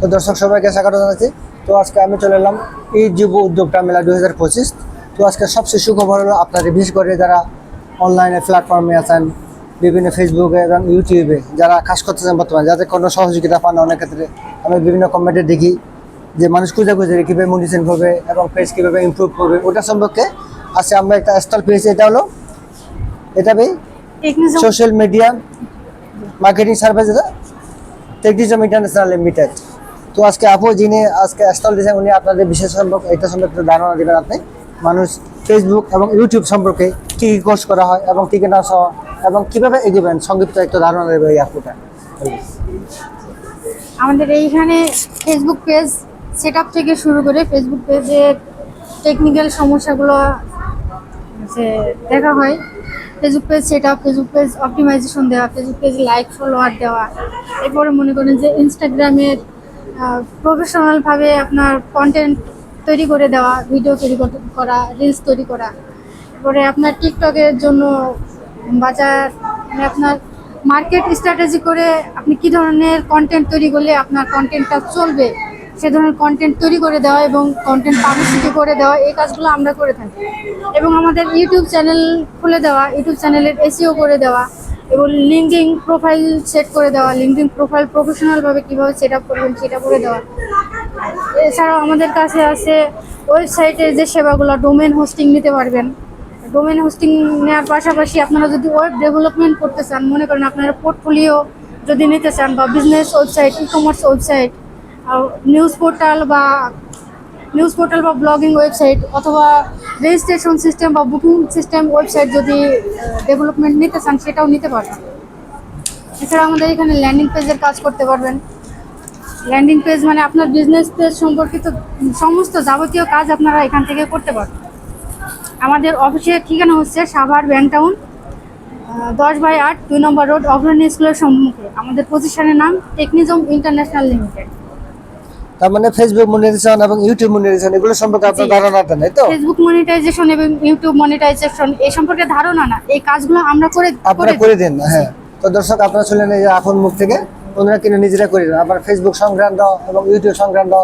তো দর্শক সবাইকে স্বাগত জানাচ্ছি। তো আজকে আমি চলে এলাম এই যুব উদ্যোক্তা মেলা দু হাজার পঁচিশ। তো আজকে সবচেয়ে সুখবর হলো আপনাদের বিশেষ করে যারা অনলাইনে প্ল্যাটফর্মে আছেন বিভিন্ন ফেসবুকে এবং ইউটিউবে যারা কাজ করতেছেন বর্তমানে যাদের কোনো সহযোগিতা পান অনেক ক্ষেত্রে আমি বিভিন্ন কমেন্টে দেখি যে মানুষ খুঁজে খুঁজে কীভাবে মনিটাইজেশন করবে এবং পেজ কীভাবে ইমপ্রুভ করবে ওটা সম্পর্কে আজকে আমরা একটা স্টল পেয়েছি এটা হলো এটা ভাই? সোশ্যাল মিডিয়া মার্কেটিং সার্ভিস এটা? টেকনিজম ইন্টারন্যাশনাল লিমিটেড তো আজকে আপু যিনি আজকে স্টল দিয়েছেন, উনি আপনাদের বিশেষ সম্পর্কে, এটা সম্পর্কে ধারণা দেবেন আপনি। মানুষ ফেসবুক এবং ইউটিউব সম্পর্কে কী কী কোর্স করা হয় এবং কী কী না সহ, এবং কীভাবে এগোবেন? সংক্ষিপ্ত একটু ধারণা দেবে এই আপুটা। আমাদের এইখানে ফেসবুক পেজ সেট থেকে শুরু করে ফেসবুক পেজের টেকনিক্যাল সমস্যাগুলো যে দেখা হয়। Facebook page set up Facebook page optimization দেওয়া ফেসবুক পেজ লাইক ফলোয়ার দেওয়া। এরপরে মনে করেন যে ইনস্টাগ্রামের প্রফেশনালভাবে আপনার কন্টেন্ট তৈরি করে দেওয়া ভিডিও তৈরি করা রিলস তৈরি করা। এরপরে আপনার টিকটকের জন্য বাজার মানে আপনার মার্কেট স্ট্র্যাটেজি করে আপনি কি ধরনের কন্টেন্ট তৈরি করলে আপনার কন্টেন্টটা চলবে, সে ধরনের কন্টেন্ট তৈরি করে দেওয়া এবং কন্টেন্ট পাবলিসিটি করে দেওয়া, এই কাজগুলো আমরা করে থাকি। এবং আমাদের ইউটিউব চ্যানেল খুলে দেওয়া ইউটিউব চ্যানেলের এসিও করে দেওয়া এবং লিঙ্কিং প্রোফাইল সেট করে দেওয়া লিঙ্কিং প্রোফাইল প্রফেশনালভাবে কীভাবে সেট আপ করবেন সেটা করে দেওয়া। এছাড়াও আমাদের কাছে আছে ওয়েবসাইটের যে সেবাগুলো ডোমেন হোস্টিং নিতে পারবেন। ডোমেন হোস্টিং নেওয়ার পাশাপাশি আপনারা যদি ওয়েব ডেভেলপমেন্ট করতে চান, মনে করেন আপনারা পোর্টফোলিও যদি নিতে চান বা business website e commerce website news portal বা নিউজ পোর্টাল বা ব্লগিং ওয়েবসাইট অথবা রেজিস্ট্রেশন সিস্টেম বা বুকিং সিস্টেম ওয়েবসাইট যদি ডেভেলপমেন্ট নিতে চান, সেটাও নিতে পারবেন। এছাড়া আমাদের এখানে ল্যান্ডিং পেজের কাজ করতে পারবেন। ল্যান্ডিং পেজ মানে আপনার বিজনেস পেজ সম্পর্কিত সমস্ত যাবতীয় কাজ আপনারা এখান থেকে করতে পারবেন। আমাদের অফিসের ঠিকানা হচ্ছে সাভার ব্যাংক টাউন দশ বাই আট, দুই নম্বর রোড, অগ্রণী স্কুলের সম্মুখে। আমাদের প্রতিষ্ঠানের নাম টেকনিজম ইন্টারন্যাশনাল লিমিটেড। তার মানে ফেসবুক মনিটাইজেশন এবং ইউটিউব মনিটাইজেশন এগুলো সম্পর্কে আপনার জি। ধারণা দেন তাই তো? ফেসবুক মনিটাইজেশন এবং ইউটিউব মনিটাইজেশন এই সম্পর্কে ধারণা না এই কাজগুলো আমরা করে আপনারা করে করে দিন হ্যাঁ। তো দর্শক আপনারা শুনলেন এই যে আপন মুখ থেকে ওনারা কিনে নিজেরা করে দেন। আবার ফেসবুক সংক্রান্ত এবং ইউটিউব সংক্রান্ত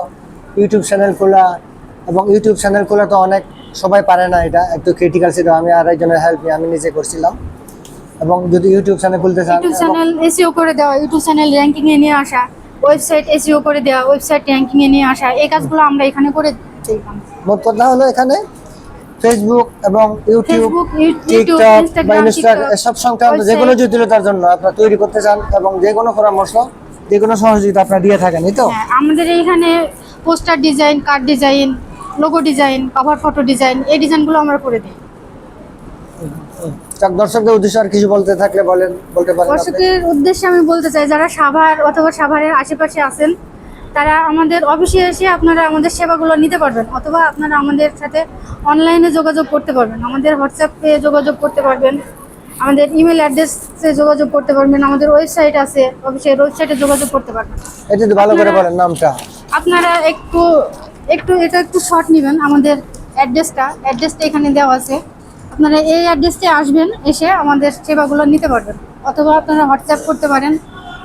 ইউটিউব চ্যানেল খোলা এবং ইউটিউব চ্যানেল খোলা তো অনেক সবাই পারে না এটা একটু ক্রিটিক্যাল ছিল আমি আর একজনের হেল্প নিয়ে আমি নিজে করছিলাম। এবং যদি ইউটিউব চ্যানেল খুলতে চান ইউটিউব চ্যানেল এসিও করে দেওয়া ইউটিউব চ্যানেল র্যাঙ্কিং এ নিয়ে আসা ওয়েবসাইট এসিও করে দেওয়া ওয়েবসাইট র্যাঙ্কিং এ নিয়ে আসা এই কাজগুলো আমরা এখানে করে দিই মোট কথা হলো এখানে ফেসবুক এবং ইউটিউব টিকটক বা ইনস্টাগ্রাম এসব সংক্রান্ত যে কোনো জটিলতার জন্য আপনারা তৈরি করতে চান এবং যে কোনো পরামর্শ যে কোনো সহযোগিতা আপনারা দিয়ে থাকেন তো? হ্যাঁ আমাদের এইখানে poster design card design logo design cover photo design এই ডিজাইনগুলো আমরা করে দিই। যাক, দর্শকদের উদ্দেশ্যে আর কিছু বলতে থাকলে বলেন বলতে পারেন। দর্শকের উদ্দেশ্যে আমি বলতে চাই যারা সাভার অথবা সাভারের আশেপাশে আছেন তারা আমাদের অফিসে এসে আপনারা আমাদের সেবাগুলো নিতে পারবেন অথবা আপনারা আমাদের সাথে অনলাইনে যোগাযোগ করতে পারবেন। আমাদের হোয়াটসঅ্যাপে যোগাযোগ করতে পারবেন আমাদের ইমেল অ্যাড্রেসে যোগাযোগ করতে পারবেন আমাদের ওয়েবসাইট আছে অফিসের ওয়েবসাইটে যোগাযোগ করতে পারবেন। এটা একটু ভালো করে বলেন নামটা। আপনারা একটু একটু এটা একটু শর্ট নেবেন আমাদের অ্যাড্রেসটা অ্যাড্রেসটা এখানে দেওয়া আছে। আপনারা এই অ্যাড্রেসে আসবেন এসে আমাদের সেবাগুলো নিতে পারবেন। অথবা আপনারা হোয়াটসঅ্যাপ করতে পারেন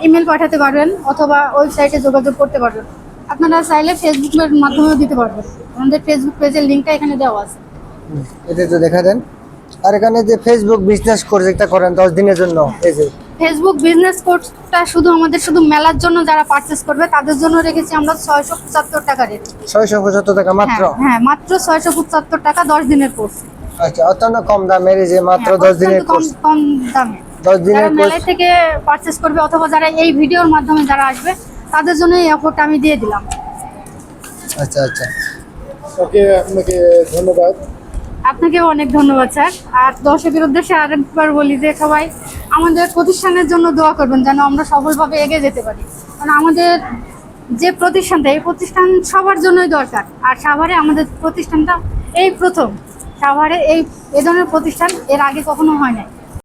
ইমেল পাঠাতে পারবেন অথবা ওয়েবসাইটে যোগাযোগ করতে পারবেন। আপনারা চাইলে ফেসবুকের মাধ্যমেও দিতে পারবেন। আমাদের ফেসবুক পেজের লিঙ্কটা এখানে দেওয়া আছে। এটা একটু দেখা দেন। আর এখানে যে ফেসবুক বিজনেস কোর্স প্রজেক্টটা করেন দশ দিনের জন্য এই যে। ফেসবুক বিজনেস কোর্সটা শুধু আমাদের শুধু মেলার জন্য যারা পারচেস করবে তাদের জন্য রেখেছি আমরা ছয়শো পঁচাত্তর টাকা রেট ছয়শো পঁচাত্তর টাকা মাত্র? হ্যাঁ হ্যাঁ মাত্র ছয়শো পঁচাত্তর টাকা দশ দিনের কোর্স আচ্ছা অত্যন্ত কম দামের যে মাত্র হ্যাঁ, দশ দিনের কম কোর্স কম দামে। দশ দিনের কোর্স মেলায় থেকে পারচেস করবে অথবা যারা এই ভিডিওর মাধ্যমে যারা আসবে তাদের জন্য এই অফারটা আমি দিয়ে দিলাম। আচ্ছা আচ্ছা। ওকে আপনাকে ধন্যবাদ। আপনাকেও অনেক ধন্যবাদ স্যার। আর দর্শকের উদ্দেশ্যে আরেকবার বলি যে সবাই আমাদের প্রতিষ্ঠানের জন্য দোয়া করবেন যেন আমরা সফলভাবে এগিয়ে যেতে পারি। কারণ আমাদের যে প্রতিষ্ঠানটা এই প্রতিষ্ঠান সবার জন্যই দরকার। আর সাভারে আমাদের প্রতিষ্ঠানটা এই প্রথম। সাভারে এই এ ধরনের প্রতিষ্ঠান এর আগে কখনো হয় নাই।